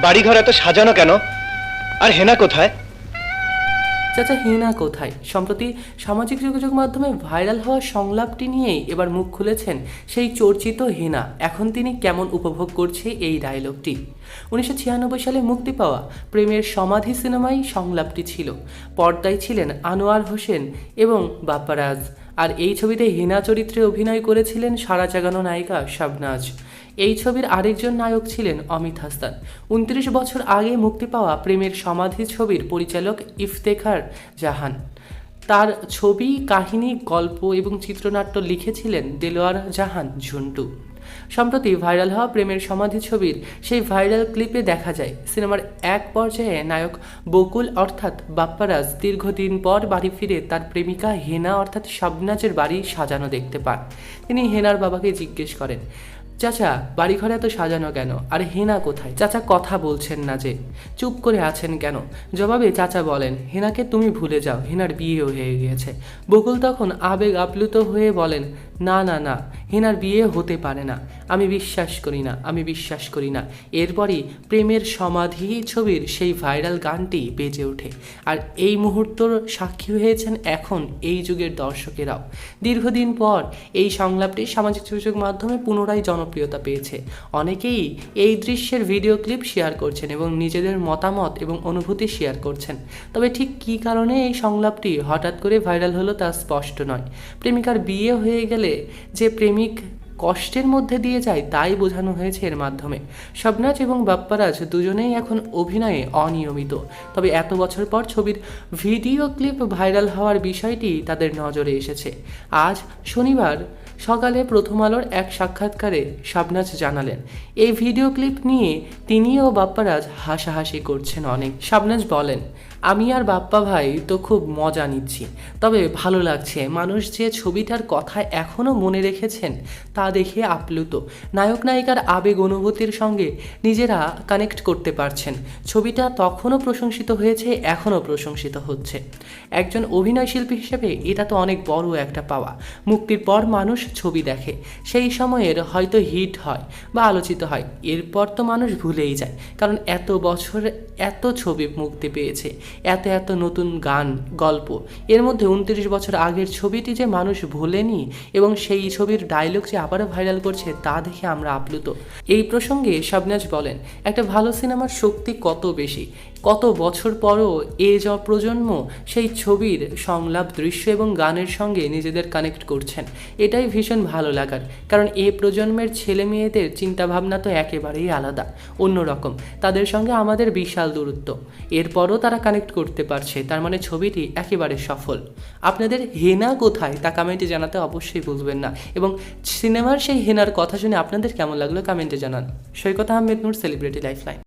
বাড়িঘর এত সাজানো কেন? আর হেনা কোথায়? চাচা, হেনা কোথায়? সম্প্রতি সামাজিক যোগাযোগ মাধ্যমে ভাইরাল হওয়া সংলাপটি নিয়েই এবার মুখ খুলেছেন সেই চর্চিত হেনা। এখন তিনি কেমন উপভোগ করছে এই ডায়লগটি উনিশশো ছিয়ানব্বই সালে মুক্তি পাওয়া প্রেমের সমাধি সিনেমায় সংলাপটি ছিল। পর্দায় ছিলেন আনোয়ার হোসেন এবং বাপ্পারাজ। আর এই ছবিতে হেনা চরিত্রে অভিনয় করেছিলেন সারা জাগানো নায়িকা শাবনাজ। এই ছবির আরেকজন নায়ক ছিলেন অমিত হাসান। উনত্রিশ বছর আগে মুক্তি পাওয়া প্রেমের সমাধি ছবির পরিচালক ইফতেখার জাহান। তার ছবি, কাহিনী, গল্প এবং চিত্রনাট্য লিখেছিলেন দেলোয়ার জাহান ঝুন্টু। সম্প্রতি ভাইরাল হওয়া প্রেমের সমাধি ছবির সেই ভাইরাল ক্লিপে দেখা যায়, সিনেমার এক পর্যায়ে নায়ক বকুল অর্থাৎ বাপ্পারাজ দীর্ঘদিন পর বাড়ি ফিরে তার প্রেমিকা হেনা অর্থাৎ শাবনাজের বাড়ি সাজানো দেখতে পান। তিনি হেনার বাবাকে জিজ্ঞেস করেন চাচা, বাড়িঘরে এত সাজানো কেন? আর হেনা কোথায়? চাচা কথা বলছেন না যে। চুপ করে আছেন কেন? জবাবে চাচা বলেন, হেনাকে তুমি ভুলে যাও, হেনার বিয়েও হয়ে গিয়েছে। বকুল তখন আবেগ আপ্লুত হয়ে বলেন, না না না, হেনার বিয়ে হতে পারে না। আমি বিশ্বাস করি না, আমি বিশ্বাস করি না। এরপরই প্রেমের সমাধি ছবির সেই ভাইরাল গানটি বেজে ওঠে। আর এই মুহূর্তর সাক্ষী হয়েছেন এখন এই যুগের দর্শকেরাও। দীর্ঘদিন পর এই সংলাপটি সামাজিক যোগাযোগ মাধ্যমে পুনরায় জনপ্রিয়তা পেয়েছে। অনেকেই এই দৃশ্যের ভিডিও ক্লিপ শেয়ার করছেন এবং নিজেদের মতামত এবং অনুভূতি শেয়ার করছেন। তবে ঠিক কী কারণে এই সংলাপটি হঠাৎ করে ভাইরাল হলো তা স্পষ্ট নয়। প্রেমিকার বিয়ে হয়ে গেলে যে প্রেমিক কষ্টের মধ্যে দিয়ে যায় তাই বোঝানো হয়েছে এর মাধ্যমে। শবনাজ এবং বাপ্পারাজ দুজনেই এখন অভিনয়ে অনিয়মিত। তবে এত বছর পর ছবির ভিডিও ক্লিপ ভাইরাল হওয়ার বিষয়টি তাদের নজরে এসেছে। আজ শনিবার সকালে প্রথম আলোর এক সাক্ষাৎকারে শাবনাজ জানালেন, এই ভিডিও ক্লিপ নিয়ে তিনি ও বাপ্পারাজ হাসাহাসি করছেন অনেক। শাবনাজ বলেন আমি আর বাপ্পা ভাই তো খুব মজা নিচ্ছি। তবে ভালো লাগছে, মানুষ যে ছবিটার কথা এখনও মনে রেখেছেন তা দেখে আপ্লুত। নায়ক নায়িকার আবেগ অনুভূতির সঙ্গে নিজেরা কানেক্ট করতে পারছেন। ছবিটা তখনও প্রশংসিত হয়েছে, এখনও প্রশংসিত হচ্ছে। একজন অভিনয় শিল্পী হিসেবে এটা তো অনেক বড় একটা পাওয়া। মুক্তির পর মানুষ ছবি দেখে, সেই সময়ের হয়তো হিট হয় বা আলোচিত হয়, এরপর তো মানুষ ভুলেই যায়। কারণ এত বছর এত ছবি মুক্তি পেয়েছে, এত এত নতুন গান, গল্প। এর মধ্যে উনত্রিশ বছর আগের ছবিটি যে মানুষ ভোলেনি এবং সেই ছবির ডায়লগ যে আবারও ভাইরাল করছে তা দেখে আমরা আপ্লুত। এই প্রসঙ্গে শবনাজ বলেন, একটা ভালো সিনেমার শক্তি কত বেশি? কত বছর পরও এ জ প্রজন্ম সেই ছবির সংলাপ, দৃশ্য এবং গানের সঙ্গে নিজেদের কানেক্ট করছেন। এটাই ভীষণ ভালো লাগার। কারণ এ প্রজন্মের ছেলে মেয়েদের চিন্তাভাবনা তো একেবারেই আলাদা, অন্যরকম। তাদের সঙ্গে আমাদের বিশাল দূরত্ব। এরপরও তারা কানেক্ট করতে পারছে, তার মানে ছবিটি একেবারে সফল। আপনাদের হেনা কোথায় তা কমেন্টে জানাতে অবশ্যই বুঝবেন না। এবং সিনেমার সেই হেনার কথা শুনে আপনাদের কেমন লাগল কমেন্টে জানান। Saikat Ahmed Noor celebrity lifeline